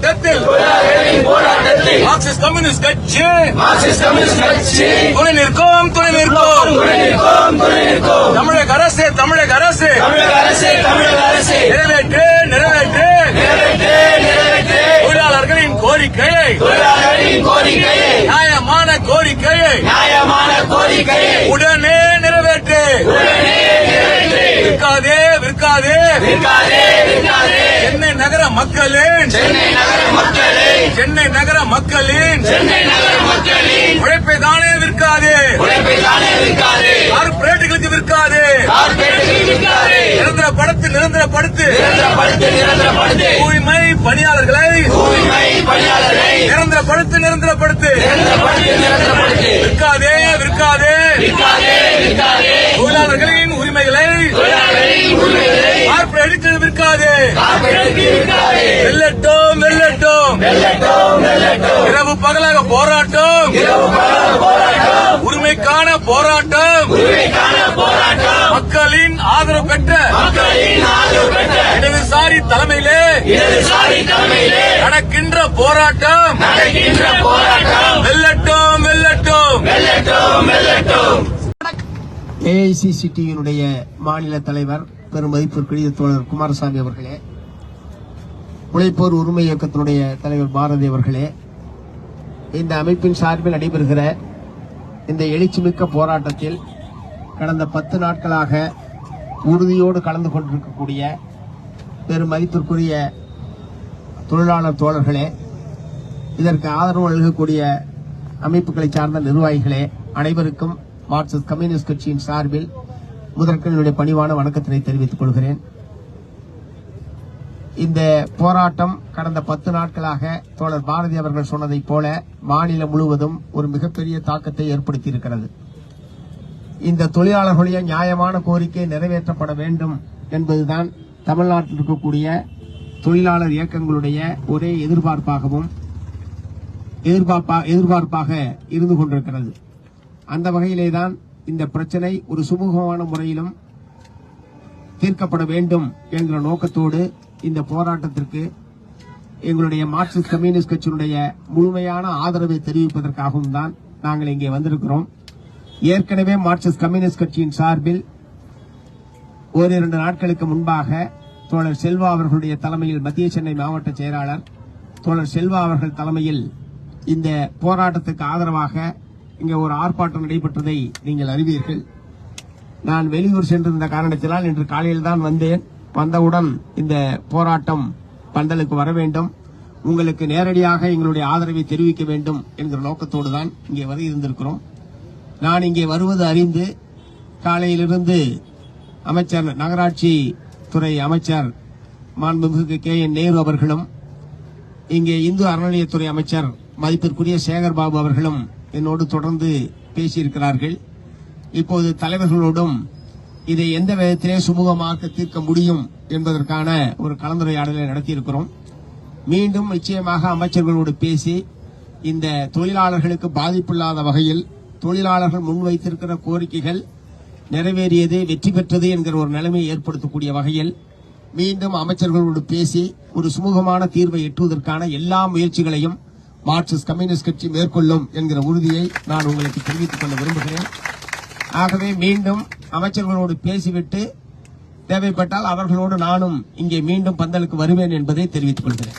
போராட்டத்தில். Marxist communist கட்சி. Marxist communist கட்சி. துணை நிற்கும் துணை நிற்கும். துணை துணை தமிழக அரசு தமிழக அரசு. தமிழக அரசு தமிழக அரசு. நிறைவேற்று நிறைவேற்று. நிறைவேற்று நிறைவேற்று. தொழிலாளர்களின் கோரிக்கையை. தொழிலாளர்களின் கோரிக்கையை. நியாயமான கோரிக்கையை. நியாயமான கோரிக்கையை. உடனே நிறைவேற்று. உடனே விற்காதே விற்காதே. விற்காதே விற்காதே. சென்னை நகர மக்களின் சென்னை சென்னை நகர மக்களின் சென்னை நகர மக்களின் உழைப்பை தானே விற்காதே. உழைப்பை தானே விற்காதே. கார்பரேட்டுகளுக்கு விற்காதே. கார்பரேட்டுகளுக்கு விற்காதே. நிரந்தரப்படுத்து நிரந்தரப்படுத்து. நிரந்தரப்படுத்து நிரந்தரப்படுத்து. தூய்மை பணியாளர்களை தூய்மை பணியாளரை நிரந்தரப்படுத்து நிரந்தரப்படுத்து. நிரந்தரப்படுத்து நிரந்தரப்படுத்து. விற்காதே விற்காதே. விற்காதே விற்காதே. தொழிலாளர்களின் உரிமைகளை தொழிலாளர்களின் உரிமைகளை கார்பரேட்டுக்கு விற்காதே. கார்பரேட்டுக்கு விற்காதே. வெல்லட்டும் வெல்லட்டும் வெல்லட்டும். போராட்டம். போராட்டம். மக்களின் ஆதரவு பெற்ற. தலைமையிலே. இடதுசாரி தலைமையிலே. நடக்கின்ற போராட்டம். நடக்கின்ற போராட்டம். வெல்லட்டும் வெல்லட்டும். வெல்லட்டும் வெல்லட்டும். ஏஐசிசிடியினுடைய மாநில தலைவர் பெருமதிப்பிற்குரிய தோழர் குமாரசாமி அவர்களே உழைப்போர் உரிமை இயக்கத்தினுடைய தலைவர் பாரதி அவர்களே இந்த அமைப்பின் சார்பில் நடைபெறுகிற இந்த எழுச்சிமிக்க போராட்டத்தில் கடந்த பத்து நாட்களாக உறுதியோடு கலந்து கொண்டிருக்கக்கூடிய பெருமதிப்பிற்குரிய தொழிலாளர் தோழர்களே இதற்கு ஆதரவு அளிக்கக்கூடிய அமைப்புகளை சார்ந்த நிர்வாகிகளே அனைவருக்கும் மார்க்சிஸ்ட் கம்யூனிஸ்ட் கட்சியின் சார்பில் முதற்கன் என்னுடைய பணிவான வணக்கத்தினை தெரிவித்துக் கொள்கிறேன். இந்த போராட்டம் கடந்த பத்து நாட்களாக தோழர் பாரதி அவர்கள் சொன்னதைப் போல மாநிலம் முழுவதும் ஒரு மிகப்பெரிய தாக்கத்தை ஏற்படுத்தியிருக்கிறது. இந்த தொழிலாளர்களுடைய நியாயமான கோரிக்கை நிறைவேற்றப்பட வேண்டும் என்பதுதான் தமிழ்நாட்டில் இருக்கக்கூடிய தொழிலாளர் இயக்கங்களுடைய ஒரே எதிர்பார்ப்பாகவும் எதிர்பார்ப்பாக இருந்து கொண்டிருக்கிறது. அந்த வகையிலே தான் இந்த பிரச்சனை ஒரு சுமூகமான முறையிலும் தீர்க்கப்பட வேண்டும் என்கிற நோக்கத்தோடு இந்த போராட்டத்திற்கு எங்களுடைய மார்க்சிஸ்ட் கம்யூனிஸ்ட் கட்சியினுடைய முழுமையான ஆதரவை தெரிவிப்பதற்காகவும் தான் நாங்கள் இங்கே வந்திருக்கிறோம். ஏற்கனவே மார்க்சிஸ்ட் கம்யூனிஸ்ட் கட்சியின் சார்பில் ஓரிரண்டு நாட்களுக்கு முன்பாக தோழர் செல்வா அவர்களுடைய தலைமையில் மத்திய சென்னை மாவட்ட செயலாளர் தோழர் செல்வா அவர்கள் தலைமையில் இந்த போராட்டத்துக்கு ஆதரவாக இங்கே ஒரு ஆர்ப்பாட்டம் நடைபெற்றதை நீங்கள் அறிவீர்கள். நான் வெளியூர் சென்றிருந்த காரணத்தினால் இன்று காலையில் தான் வந்தேன். வந்தவுடன் இந்த போராட்டம் பந்தலுக்கு வர வேண்டும். உங்களுக்கு நேரடியாக எங்களுடைய ஆதரவை தெரிவிக்க வேண்டும் என்கிற நோக்கத்தோடு தான் இங்கே வர இருந்திருக்கிறோம். நான் இங்கே வருவது அறிந்து காலையிலிருந்து அமைச்சர் நகராட்சி துறை அமைச்சர் மாண்புமிகு கே என் நேரு அவர்களும் இங்கே இந்து அறநிலையத்துறை அமைச்சர் மதிப்பிற்குரிய சேகர் பாபு அவர்களும் என்னோடு தொடர்ந்து பேசியிருக்கிறார்கள். இப்போது தலைவர்களோடும் இதை எந்த விதத்திலே சுமூகமாக தீர்க்க முடியும் என்பதற்கான ஒரு கலந்துரையாடலை நடத்தியிருக்கிறோம். மீண்டும் நிச்சயமாக அமைச்சர்களோடு பேசி இந்த தொழிலாளர்களுக்கு பாதிப்பில்லாத வகையில் தொழிலாளர்கள் முன்வைத்திருக்கிற கோரிக்கைகள் நிறைவேறியது வெற்றி பெற்றது என்கிற ஒரு நிலைமையை ஏற்படுத்தக்கூடிய வகையில் மீண்டும் அமைச்சர்களோடு பேசி ஒரு சுமூகமான தீர்வை எட்டுவதற்கான எல்லா முயற்சிகளையும் மார்க்சிஸ்ட் கம்யூனிஸ்ட் கட்சி மேற்கொள்ளும் என்கிற உறுதியை நான் உங்களுக்கு தெரிவித்துக் கொள்ள விரும்புகிறேன். ஆகவே மீண்டும் அமைச்சர்களோடு பேசிவிட்டு தேவைப்பட்டால் அவர்களோடு நானும் இங்கே மீண்டும் பந்தலுக்கு வருவேன் என்பதை தெரிவித்துக் கொள்கிறேன்.